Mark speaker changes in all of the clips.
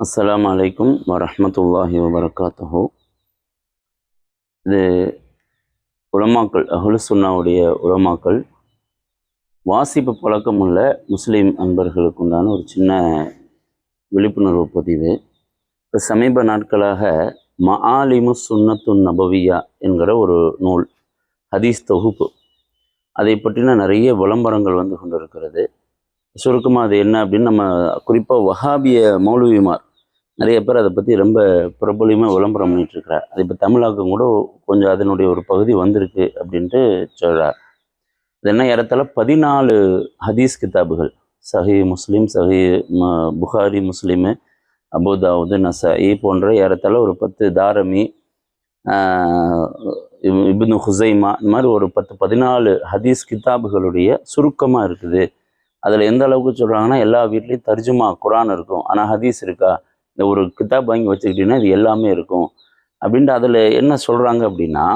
Speaker 1: அஸ்லாம் அலைக்கும் வரமத்துல்லாஹி வபரகாத்துஹு. இது உலமாக்கள் அஹ்லு சுன்னாவுடைய உலமாக்கள் வாசிப்பு பழக்கம் உள்ள முஸ்லீம் அன்பர்களுக்கு உண்டான ஒரு சின்ன விழிப்புணர்வு பதிவு. இப்போ சமீப நாட்களாக மஆலிமு சுன்னத்து நபவியா என்கிற ஒரு நூல் ஹதீஸ் தொகுப்பு. அதை பற்றின நிறைய விளம்பரங்கள் வந்து கொண்டிருக்கிறது. சுருக்கமாக அது என்ன அப்படின்னு நம்ம குறிப்பாக வஹாபிய மௌலவிமார் நிறைய பேர் அதை பற்றி ரொம்ப பிரபலியமாக விளம்பரம் பண்ணிட்டு இருக்கிறார். அது இப்போ தமிழாக்கம் கூட கொஞ்சம் அதனுடைய ஒரு பகுதி வந்திருக்கு அப்படின்ட்டு சொல்கிறார் இது என்ன ஏறத்தால பதினாலு ஹதீஸ் கிதாபுகள். சஹி முஸ்லீம் சஹி புகாரி முஸ்லீமு அபுதாவுது நசாயி போன்ற ஏறத்தால ஒரு பத்து தாரமி ஆஹ், இப்னு ஹுசைமா இந்த மாதிரி ஒரு பத்து பதினாலு ஹதீஸ் கிதாபுகளுடைய சுருக்கமாக இருக்குது. அதில் எந்த அளவுக்கு சொல்கிறாங்கன்னா எல்லா வீட்லேயும் தர்ஜுமா குரான் இருக்கும். ஆனால் ஹதீஸ் இருக்கா? இந்த ஒரு கிதாப் வாங்கி வச்சுக்கிட்டீங்கன்னா இது எல்லாமே இருக்கும். அப்படின்ட்டு அதில் என்ன சொல்கிறாங்க அப்படின்னா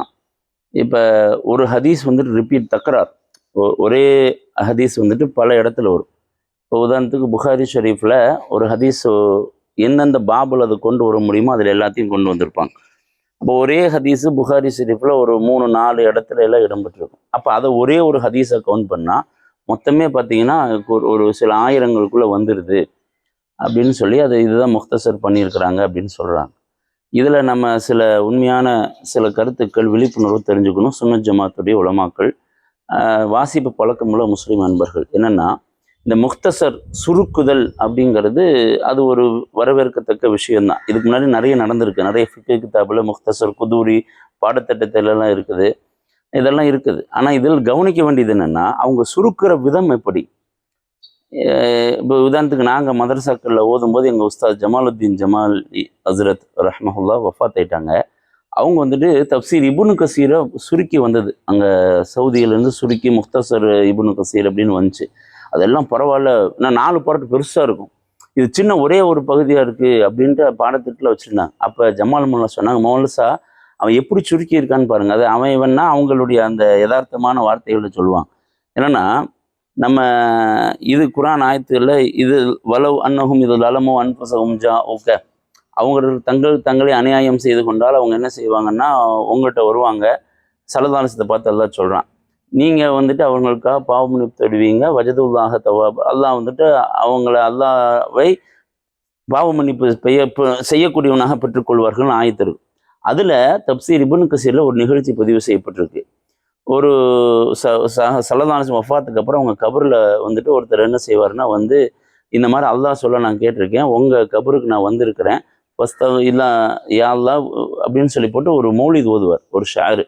Speaker 1: இப்போ ஒரு ஹதீஸ் வந்துட்டு ரிப்பீட் தக்கரார். ஒரே ஹதீஸ் வந்துட்டு பல இடத்துல வரும். இப்போ உதாரணத்துக்கு புகாரி ஷெரீஃபில் ஒரு ஹதீஸ் எந்தெந்த பாபில் அது கொண்டு வர முடியுமோ அதில் எல்லாத்தையும் கொண்டு வந்திருப்பாங்க. அப்போ ஒரே ஹதீஸு புகாரி ஷெரீஃபில் ஒரு மூணு நாலு இடத்துல எல்லாம் இடம்பெற்றிருக்கும். அப்போ அதை ஒரே ஒரு ஹதீஸை கவுண்ட் பண்ணால் மொத்தமே பார்த்தீங்கன்னா ஒரு ஒரு சில ஆயிரங்களுக்குள்ளே வந்துடுது அப்படின்னு சொல்லி அது இதுதான் முக்தசர் பண்ணியிருக்கிறாங்க அப்படின்னு சொல்கிறாங்க இதில் நம்ம சில உண்மையான சில கருத்துக்கள் விழிப்புணர்வு தெரிஞ்சுக்கணும். சுன்ன ஜமாத்துடைய உலமாக்கள் வாசிப்பு பழக்கமுள்ள முஸ்லீம் அன்பர்கள். என்னென்னா இந்த முக்தசர் சுருக்குதல் அப்படிங்கிறது அது ஒரு வரவேற்கத்தக்க விஷயம்தான். இதுக்கு முன்னாடி நிறைய நடந்திருக்கு. நிறைய ஃபிக்கு கிதாபில் முக்தசர் குதூரி பாடத்திட்டத்திலலாம் இருக்குது. இதெல்லாம் இருக்குது. ஆனால் இதில் கவனிக்க வேண்டியது என்னென்னா அவங்க சுருக்கிற விதம் எப்படி? இப்போ உதாரணத்துக்கு நாங்கள் மதரசாக்களில் ஓதும்போது எங்கள் உஸ்தாத் ஜமாலுத்தீன் ஜமால் ஹஸ்ரத் ரஹ்மஹுல்லா வஃபாத் ஆயிட்டாங்க அவங்க வந்துட்டு தப்சீர் இபுனு கசீரை சுருக்கி வந்தது. அங்கே சவுதியிலேருந்து சுருக்கி முக்தசர் இபுனு கசீர் அப்படின்னு வந்துச்சு. அதெல்லாம் பரவாயில்ல. நான் நாலு பாட்டு பெருசாக இருக்கும். இது சின்ன ஒரே ஒரு பகுதியாக இருக்குது அப்படின்ட்டு பாடத்திட்டத்தில் வச்சுருந்தாங்க. அப்போ ஜமால் முல்லா சொன்னாங்க மௌலசா அவன் எப்படி சுருக்கி இருக்கான்னு பாருங்க. அது அவன் இவன்னா அவங்களுடைய அந்த யதார்த்தமான வார்த்தைகளை சொல்லுவான். என்னன்னா நம்ம இது குரான் ஆயத்துல இது வலவ் அன்னகும் இது லலமோ அன்பசகும் ஜா ஓகே. அவங்க தங்கள் தங்களை அநியாயம் செய்து கொண்டால் அவங்க என்ன செய்வாங்கன்னா உங்கள்கிட்ட வருவாங்க. சலதானசத்தை பார்த்து எல்லாம் சொல்கிறான் நீங்கள் வந்துட்டு அவங்களுக்காக பாவம் தருவீங்க வஜதுல்லாக தவாப். அல்லாஹ் வந்துட்டு அவங்கள அல்லாவை பாவ மன்னிப்பு செய்ய செய்யக்கூடியவனாக பெற்றுக்கொள்வார்கள் ஆயத்தரு. அதில் தப்சீர் இபுன் கசீரில் ஒரு நிகழ்ச்சி பதிவு செய்யப்பட்டிருக்கு. ஒரு ச ச வஃபாத்துக்கு அப்புறம் அவங்க கபரில் வந்துட்டு ஒருத்தர் என்ன செய்வார்னா வந்து இந்த மாதிரி அல்லாஹ் சொல்ல நான் கேட்டிருக்கேன் உங்கள் கபருக்கு நான் வந்திருக்கிறேன் ஃபஸ்ட் இல்லா யாழ்லா அப்படின்னு சொல்லி போட்டு ஒரு மௌலித் ஓதுவார் ஒரு ஷாரு.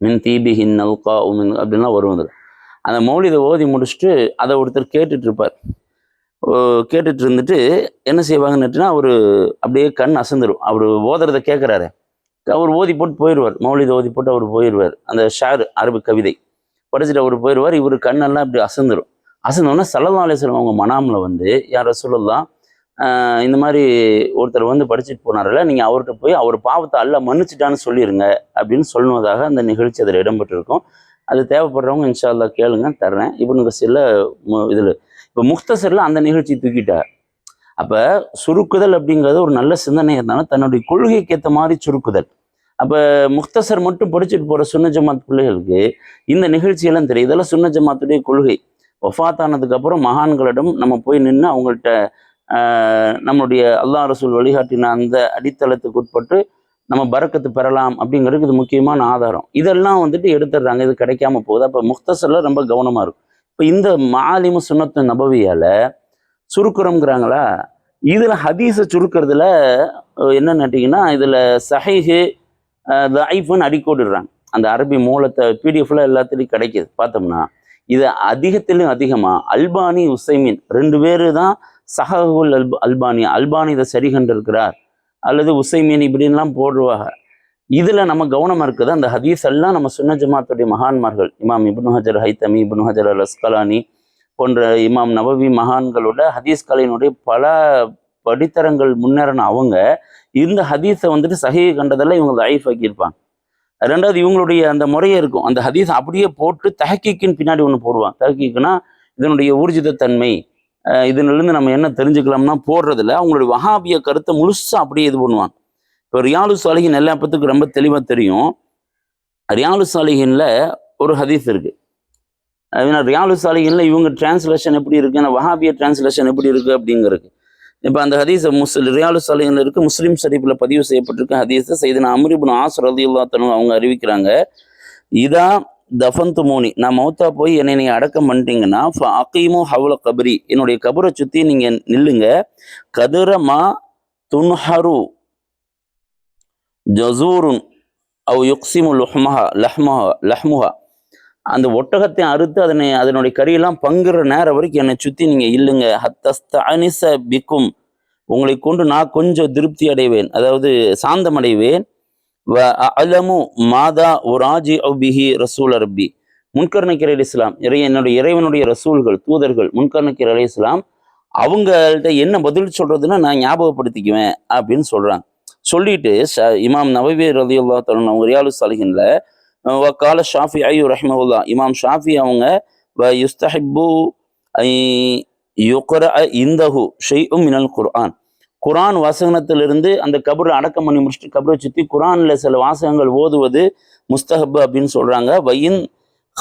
Speaker 1: மின் தீபிஹின் நல்கா மின் அப்படின்லாம் வரும் அதில். அந்த மௌலிதை ஓதி முடிச்சுட்டு அதை ஒருத்தர் கேட்டுட்டு இருப்பார் ஓ, கேட்டுட்டு இருந்துட்டு என்ன செய்வாங்கன்னுட்டுனா அவர் அப்படியே கண் அசந்துடும் அவர் ஓதுறதை கேட்குறாரு அவர் ஓதி போட்டு போயிடுவார். மௌலித ஓதி போட்டு அவர் போயிடுவார். அந்த ஷார் அரபு கவிதை. படிச்சுட்டு அவர் போயிடுவார். இவர் கண்ணெல்லாம் இப்படி அசந்துரும். அசந்தோடனே சல்லல்லாஹு அவங்க மனாமில் வந்து யாரோ சொல்லலாம் இந்த மாதிரி ஒருத்தர் வந்து படிச்சுட்டு போனார்ல நீங்கள் அவர்கிட்ட போய் அவர் பாவத்தை அல்ல மன்னிச்சிட்டான்னு சொல்லிடுங்க அப்படின்னு சொல்லுவதாக அந்த நிகழ்ச்சி அதில் இடம்பெற்றிருக்கும். அது தேவைப்படுறவங்க இன்ஷால்லா கேளுங்க தர்றேன். இப்போ சில இதில் இப்போ முக்தசரில் அந்த நிகழ்ச்சி தூக்கிட்டார். அப்போ சுருக்குதல் அப்படிங்கிறது ஒரு நல்ல சிந்தனை இருந்தாலும் தன்னுடைய கொள்கைக்கு ஏற்ற மாதிரி சுருக்குதல். அப்போ முக்தசர் மட்டும் படிச்சுட்டு போகிற சுன்ன ஜமாத் பிள்ளைகளுக்கு இந்த நிகழ்ச்சியெல்லாம் தெரியும். இதெல்லாம் சுன்ன ஜமாத்துடைய கொள்கை. ஒஃபாத்தானதுக்கப்புறம் மகான்களிடம் நம்ம போய் நின்று அவங்கள்ட்ட நம்மளுடைய அல்லாஹ் ரசூல் வழிகாட்டின அந்த அடித்தளத்துக்கு உட்பட்டு நம்ம பறக்கத்து பெறலாம் அப்படிங்கிறதுக்கு இது முக்கியமான ஆதாரம். இதெல்லாம் வந்துட்டு எடுத்துடுறாங்க. இது கிடைக்காம போகுது. அப்போ முக்தசரில் ரொம்ப கவனமாக இருக்கும். இப்போ இந்த மாலிம சுனத்து நபவியால் சுருக்குறோங்கிறாங்களா இதில் ஹதீஸை சுருக்கிறதுல என்னன்னு கேட்டிங்கன்னா இதில் சஹைஹு ஐஃபுன்னு அடிக்கோடுறாங்க அந்த அரபி மூலத்தை பிடிஎஃப்ல எல்லாத்துலேயும் கிடைக்கிது. பார்த்தோம்னா இது அதிகத்திலும் அதிகமாக அல்பானி உசைமின் ரெண்டு பேர் தான் சஹகுல் அல்ப அல்பானி அல்பானி இதை சரி கண்டிருக்கிறார். அல்லது உசைமீன் இப்படின்லாம் போடுவாங்க. இதில் நம்ம கவனமாக இருக்குது. அந்த ஹதீஸ் எல்லாம் நம்ம சுன்ன ஜமாத்துடைய மகான்மார்கள் இமாம் இப்னு ஹஜர் ஹைத்தமி இப்னு ஹஜர் அல் அஸ்கலானி போன்ற இமாம் நபவி மகான்களோட ஹதீஸ் கலையினுடைய பல படித்தரங்கள் முன்னேறின அவங்க இந்த ஹதீஸை வந்துட்டு சகையை கண்டதெல்லாம் இவங்க லைஃப் ஆக்கியிருப்பாங்க ரெண்டாவது இவங்களுடைய அந்த முறையே இருக்கும். அந்த ஹதீஸ் அப்படியே போட்டு தஹக்கீக்கின் பின்னாடி ஒன்று போடுவாங்க. தஹக்கீக்குனா இதனுடைய ஊர்ஜிதத்தன்மை அஹ் இதுலேருந்து நம்ம என்ன தெரிஞ்சுக்கலாம்னா போடுறதில்ல. அவங்களுடைய வஹாபிய கருத்தை முழுசாக அப்படியே இது பண்ணுவாங்க. இப்போ ரியாலு சாலிகின் எல்லா பத்துக்கும் ரொம்ப தெளிவாக தெரியும். ரியாலு சாலிகின்ல ஒரு ஹதீஸ் இருக்கு. ஏன்னா ரியாலு சாலிகின்ல இவங்க டிரான்ஸ்லேஷன் எப்படி இருக்கு வஹாபிய டிரான்ஸ்லேஷன் எப்படி இருக்கு அப்படிங்கிறது இப்போ அந்த ஹதீஸ் முஸ்லி ரியாலு சாலையில் இருக்கு. முஸ்லீம் ஷரீஃபில் பதிவு செய்யப்பட்டிருக்க ஹதீஸை செய்தன அமரிபுன் ஆஸ் ரலியுல்லா தனு அவங்க அறிவிக்கிறாங்க. இதா தஃபந்து மோனி. நான் மௌத்தா போய் என்னை நீங்கள் அடக்கம் பண்ணிட்டீங்கன்னா அக்கீமோ ஹவுல கபரி. என்னுடைய கபரை சுற்றி நீங்கள் நில்லுங்க. கதிரமா துன்ஹரு ஜசூருன் அவ் யுக்சிமு லுஹ்மஹா லஹ்மஹா லஹ்முஹா. அந்த ஒட்டகத்தை அறுத்து அதனை அதனுடைய கறியெல்லாம் பங்குற நேரம் வரைக்கும் என்னை சுத்தி நீங்க இல்லுங்க. ஹத்தஸ்தனிச பிக்கும். உங்களை கொண்டு நான் கொஞ்சம் திருப்தி அடைவேன். அதாவது சாந்தம் அடைவேன் வ அலமு மாதா ஒராஜி பிஹி ரசூல் ரப்பி. முன்கர்ணக்கிற இஸ்லாம் இறை என்னுடைய இறைவனுடைய ரசூல்கள் தூதர்கள் முன்கர்ணக்கிற அலி இஸ்லாம் அவங்கள்ட்ட என்ன பதில் சொல்றதுன்னா நான் ஞாபகப்படுத்திக்குவேன் அப்படின்னு சொல்றாங்க. சொல்லிட்டு இமாம் நவவி ரதியுல்லா தலன் அவங்க ரியாலு சாலிஹின்ல வக்கால ஷாஃபி ஐயு ரஹ்மவுல்லா இமாம் ஷாஃபி அவங்க வ யுஸ்தஹிப்பு ஐ யுக்ர இந்தஹு ஷெய்உம் மினல் குர்ஆன். குரான் வசனத்திலிருந்து அந்த கபரை அடக்கம் பண்ணி முடிச்சுட்டு கபரை சுற்றி குரானில் சில வாசகங்கள் ஓதுவது முஸ்தஹப் அப்படின்னு சொல்கிறாங்க வையின்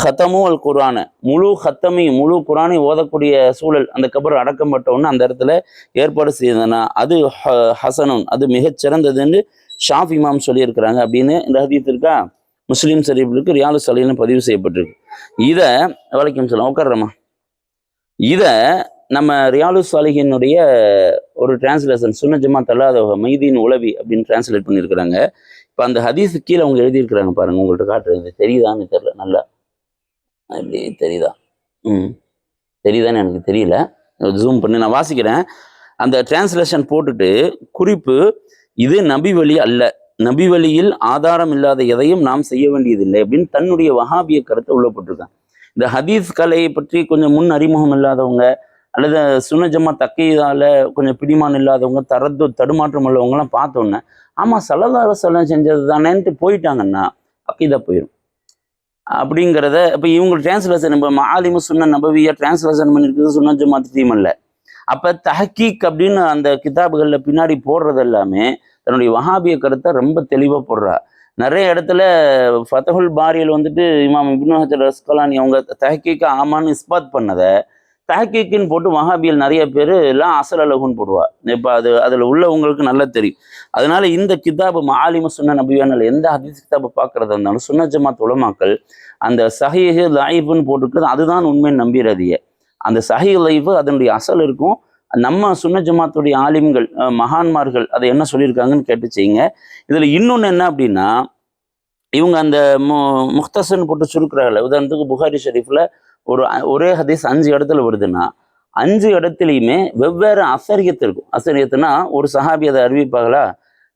Speaker 1: ஹத்தமு அல் குரானை முழு ஹத்தமையும் முழு குரானை ஓதக்கூடிய சூழல் அந்த கபர் அடக்கம் பட்டவுடனே அந்த இடத்துல ஏற்பாடு செய்தனா. அது ஹ- ஹசனுன் அது மிகச் சிறந்ததுன்னு ஷாஃப் இமாம் சொல்லியிருக்கிறாங்க. அப்படின்னு இந்த ஹதீத் இருக்கா? முஸ்லீம் ஷரீஃபிற்கு ரியாலு சலீலும் பதிவு செய்யப்பட்டிருக்கு. இதை வலைக்கம் சொல்லலாம் உட்கார்றமா இதை நம்ம ரியாலு சாலிஹினுடைய ஒரு டிரான்ஸ்லேஷன் சுன்ன ஜமாத் அல்லாதவக மைதீன் உளவி அப்படின்னு டிரான்ஸ்லேட் பண்ணியிருக்கிறாங்க. இப்போ அந்த ஹதீஸ் கீழே அவங்க எழுதியிருக்கிறாங்க பாருங்க உங்கள்கிட்ட காட்டுறது தெரியுதான்னு தெரியல நல்லா. அப்படி தெரியுதா? ம். தெரியுதான்னு எனக்கு தெரியல. ஜூம் பண்ணி நான் வாசிக்கிறேன். அந்த டிரான்ஸ்லேஷன் போட்டுட்டு குறிப்பு இது நபி வழி அல்ல. நபி வழியில் ஆதாரம் இல்லாத எதையும் நாம் செய்ய வேண்டியதில்லை அப்படின்னு தன்னுடைய வஹாபிய கருத்தை உள்ளப்பட்டிருக்கான் இந்த ஹதீஸ் கலையை பற்றி கொஞ்சம் முன் அறிமுகம் இல்லாதவங்க அல்லது சுனஜமா தக்கையால கொஞ்சம் பிடிமானம் இல்லாதவங்க தரத்து தடுமாற்றம் உள்ளவங்கலாம் பார்த்தோன்னே ஆமாம் சலதார சலம் செஞ்சது தானேன்ட்டு போயிட்டாங்கன்னா அக்கீதா போயிடும் அப்படிங்கிறத இப்போ இவங்க டிரான்ஸ்லேஷன் இப்போ மாலிமு சுன்ன நபவியா டிரான்ஸ்லேஷன் பண்ணியிருக்கிறது சுனஜமா தீமல்ல அப்போ தஹக்கீக் அப்படின்னு அந்த கிதாபுகளில் பின்னாடி போடுறது எல்லாமே தன்னுடைய வஹாபிய கருத்தை ரொம்ப தெளிவாக போடுறா. நிறைய இடத்துல ஃபதஹுல் பாரியில் வந்துட்டு இமாம் இப்னு ஹஜர் ரஸ்கலானி அவங்க தஹக்கீக்க ஆமான்னு இஸ்பாத் பண்ணதை தஹக்கீக்குன்னு போட்டு வஹாபியில் நிறைய பேர் எல்லாம் அசல் அழகுன்னு போடுவா. இப்போ அது அதில் உள்ளவங்களுக்கு நல்லா தெரியும். அதனால இந்த கிதாபு மாலிம சுன்ன நபியானால் எந்த ஹதீஸ் கிதாபை பார்க்கறதா இருந்தாலும் சுன்ன ஜமாத் உலமாக்கள் அந்த சஹீஹ் லைஃப்னு போட்டுக்கிறது அதுதான் உண்மையை நம்பிடாதீங்க அந்த சஹி லைஃப் அதனுடைய அசல் இருக்கும். நம்ம சுன்ன ஜமாத்துடைய ஆலிம்கள் மகான்மார்கள் அதை என்ன சொல்லியிருக்காங்கன்னு கேட்டு செய்யுங்க. இதில் இன்னொன்று என்ன அப்படின்னா இவங்க அந்த மு முக்தசன் போட்டு சுருக்கிறாங்கல்ல உதாரணத்துக்கு புகாரி ஷெரீஃபில் ஒரு ஒரே ஹதீஸ் அஞ்சு இடத்துல வருதுன்னா அஞ்சு இடத்துலையுமே வெவ்வேறு அசரியத்து இருக்கும். அசரியத்துனா ஒரு சஹாபி அதை அறிவிப்பாங்களா?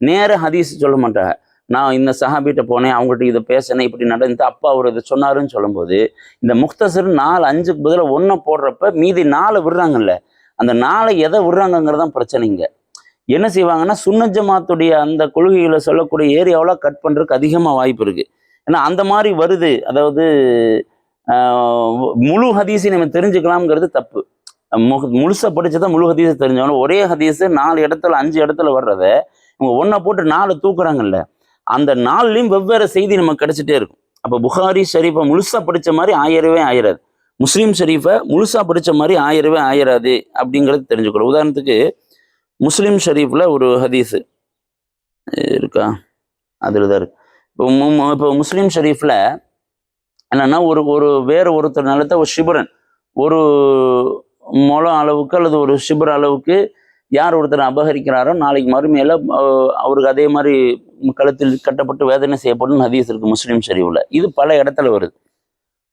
Speaker 1: நேர ஹதீஸ் சொல்ல மாட்டாங்க. நான் இந்த சஹாபிட்ட போனேன் அவங்ககிட்ட இதை பேசினேன் இப்படி நடந்து அப்பா அவர் இதை சொன்னாருன்னு சொல்லும்போது இந்த முக்தசர் நாலு அஞ்சுக்கு பதிலாக ஒன்றை போடுறப்ப மீதி நாலு விடுறாங்கல்ல அந்த நாளை எதை விடுறாங்கங்கிறது தான் பிரச்சனைங்க என்ன செய்வாங்கன்னா சுன்னஜமாத்துடைய அந்த கொள்கைகளை சொல்லக்கூடிய ஏரியாவில் கட் பண்ணுறதுக்கு அதிகமாக வாய்ப்பு இருக்குது ஏன்னா அந்த மாதிரி வருது. அதாவது முழு ஹதீஸை நம்ம தெரிஞ்சுக்கலாம்ங்கிறது தப்பு. முழுசை படித்ததான் முழு ஹதீஸை தெரிஞ்சவங்க ஒரே ஹதீஸு நாலு இடத்துல அஞ்சு இடத்துல வர்றத இவங்க ஒன்றை போட்டு நாலு தூக்குறாங்கல்ல அந்த நாள்லையும் வெவ்வேறு செய்தி நமக்கு கிடைச்சிட்டே இருக்கும். அப்போ புகாரி ஷரீஃபை முழுசா படித்த மாதிரி ஆயிரவே ஆயிராது. முஸ்லீம் ஷரீஃபை முழுசா படிச்ச மாதிரி ஆயிரவே ஆயிராது அப்படிங்கிறது தெரிஞ்சுக்கிறோம் உதாரணத்துக்கு முஸ்லீம் ஷரீஃபில் ஒரு ஹதீஸு இருக்கா? அதில் தான் இருக்கு. இப்போ மு- இப்போ முஸ்லீம் ஷரீஃபில் என்னென்னா ஒரு ஒரு வேறு ஒருத்தர் நிலத்தை ஒரு சிபுரன் ஒரு முழம் அளவுக்கு அல்லது ஒரு சிபுர அளவுக்கு யார் ஒருத்தர் அபகரிக்கிறாரோ நாளைக்கு மறுமையில அவருக்கு அதே மாதிரி கழுத்தில் கட்டப்பட்டு வேதனை செய்யப்படும் ஹதீஸ் இருக்கு முஸ்லீம் ஷரீஃபில். இது பல இடத்துல வருது.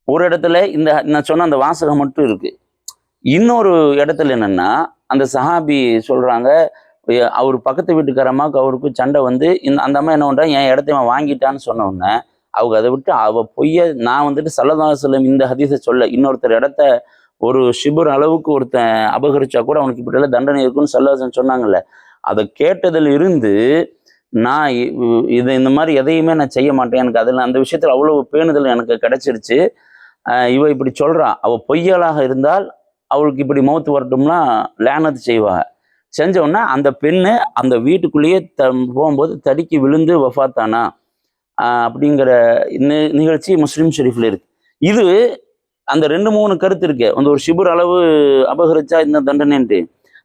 Speaker 1: ஒரு இடத்துல இந்த நான் சொன்ன அந்த வாசகம் மட்டும் இருக்கு. இன்னொரு இடத்துல என்னன்னா அந்த சஹாபி சொல்றாங்க அவர் பக்கத்து வீட்டுக்காரம்மாவுக்கு அவருக்கு சண்டை வந்து இந்த அந்த அம்மா என்ன பண்றா என் இடத்தையும் அவன் வாங்கிட்டான்னு சொன்ன உடனே அவங்க அதை விட்டு அவ பொய்ய நான் வந்துட்டு சல்லதாசலம் இந்த ஹதீஸை சொல்ல இன்னொருத்தர் இடத்த ஒரு ஷிபர் அளவுக்கு ஒருத்தன் அபகரிச்சா கூட அவனுக்கு இப்படி தண்டனை இருக்குன்னு சல்லதாசன் சொன்னாங்கல்ல. அதை கேட்டதில் இருந்து நான் இது இந்த மாதிரி எதையுமே நான் செய்ய மாட்டேன். எனக்கு அதில் அந்த விஷயத்தில் அவ்வளவு பேணுதல் எனக்கு கிடைச்சிருச்சு. இவ இப்படி சொல்கிறா அவள் பொய்யலாக இருந்தால் அவளுக்கு இப்படி மௌத்து வரட்டும்னா லேனத்து செய்வாங்க செஞ்ச அந்த பெண்ணு அந்த வீட்டுக்குள்ளேயே த போகும்போது தடுக்கி விழுந்து வஃபாத்தானா அப்படிங்கிற நிகழ்ச்சி முஸ்லீம் ஷெரீஃபில் இருக்கு. இது அந்த ரெண்டு மூணு கருத்து இருக்கு. அந்த ஒரு ஷிபுர் அளவு அபகரிச்சா இந்த தண்டனைன்ட்டு.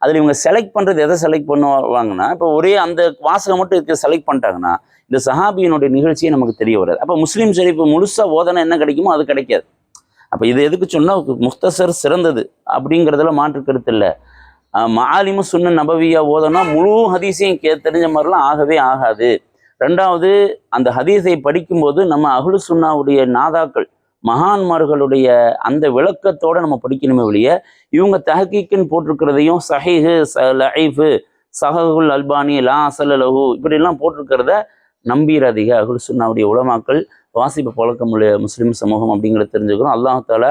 Speaker 1: அதில் இவங்க செலக்ட் பண்ணுறது எதை செலக்ட் பண்ணுவாங்கன்னா இப்போ ஒரே அந்த வாசகம் மட்டும் இருக்க செலக்ட் பண்ணிட்டாங்கன்னா இந்த சஹாபியினுடைய நிகழ்ச்சியே நமக்கு தெரிய வராது. அப்போ முஸ்லீம் ஷெரீஃப் முழுசாக ஓதனை என்ன கிடைக்குமோ அது கிடைக்காது. அப்போ இது எதுக்கு சொன்னால் முஸ்தசர் சிறந்தது அப்படிங்கிறதுல மாற்று கருத்து இல்லை. மாலிமு சுன்ன நபவியா ஓதனா முழு ஹதீஸையும் கே தெரிஞ்ச மாதிரிலாம் ஆகவே ஆகாது. ரெண்டாவது அந்த ஹதீஸை படிக்கும்போது நம்ம அகுலு சுன்னாவுடைய நாதாக்கள் மகான்மார்களுடைய அந்த விளக்கத்தோடு நம்ம படிக்கணுமே ஒழிய இவங்க தஹக்கீக்குன்னு போட்டிருக்கிறதையும் சஹீஹு ச லஹீஃபு சஹகுல் அல்பானி லா அசல் லஹு இப்படிலாம் போட்டிருக்கிறத நம்பிராதீக அகுல் சுன்னாவுடைய உலமாக்கள் வாசிப்பு பழக்கமுள்ள முஸ்லீம் சமூகம் அப்படிங்கிறத தெரிஞ்சுக்கிறோம். அல்லாஹால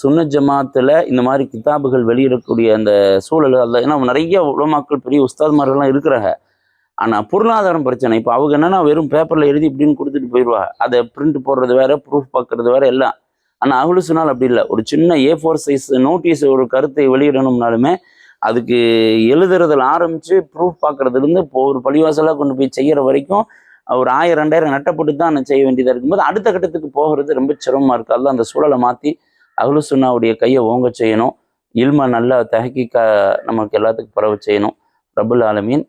Speaker 1: சுன்ன ஜமாத்தில் இந்த மாதிரி கிதாபுகள் வெளியிடக்கூடிய அந்த சூழல் அல்ல ஏன்னா நிறைய உலமாக்கள் பெரிய உஸ்தாத்மார்கள்லாம் இருக்கிறாங்க. ஆனால் பொருளாதாரம் பிரச்சனை. இப்போ அவங்க என்னென்னா வெறும் பேப்பரில் எழுதி இப்படின்னு கொடுத்துட்டு போயிடுவாங்க அதை பிரிண்ட் போடுறது வேற ப்ரூஃப் பார்க்கறது வேற எல்லாம். ஆனால் அவளு சொன்னால் அப்படி இல்லை. ஒரு சின்ன ஏ ஃபோர் சைஸ் நோட்டீஸ் ஒரு கருத்தை வெளியிடணும்னாலுமே அதுக்கு எழுதுறதுல ஆரம்பித்து ப்ரூஃப் பார்க்குறதுலேருந்து இப்போ ஒரு பழிவாசலாக கொண்டு போய் செய்கிற வரைக்கும் ஒரு ஆயிரம் ரெண்டாயிரம் நட்டப்பட்டு தான் நான் செய்ய வேண்டியதாக இருக்கும்போது அடுத்த கட்டத்துக்கு போகிறது ரொம்ப சிரமமாக இருக்குது அதில் அந்த சூழலை மாற்றி அகலு சுன்னாவுடைய கையை ஓங்க செய்யணும். இல்மை நல்லா தகக்கிக்க நமக்கு எல்லாத்துக்கும் பரவ செய்யணும். ரபுல் ஆலமீன்.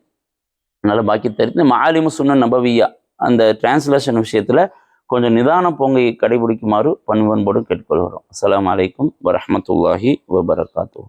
Speaker 1: நல்ல பாக்கி தெரிந்து மாலிமு சுன்ன நபவியா அந்த டிரான்ஸ்லேஷன் விஷயத்தில் கொஞ்சம் நிதான பொங்கை கடைபிடிக்குமாறு பண்பன்போடு கேட்டுக்கொள்கிறோம். அஸ்ஸலாமு வலைக்கம் வரமத்துல்லாஹி வபரகாத்துஹு.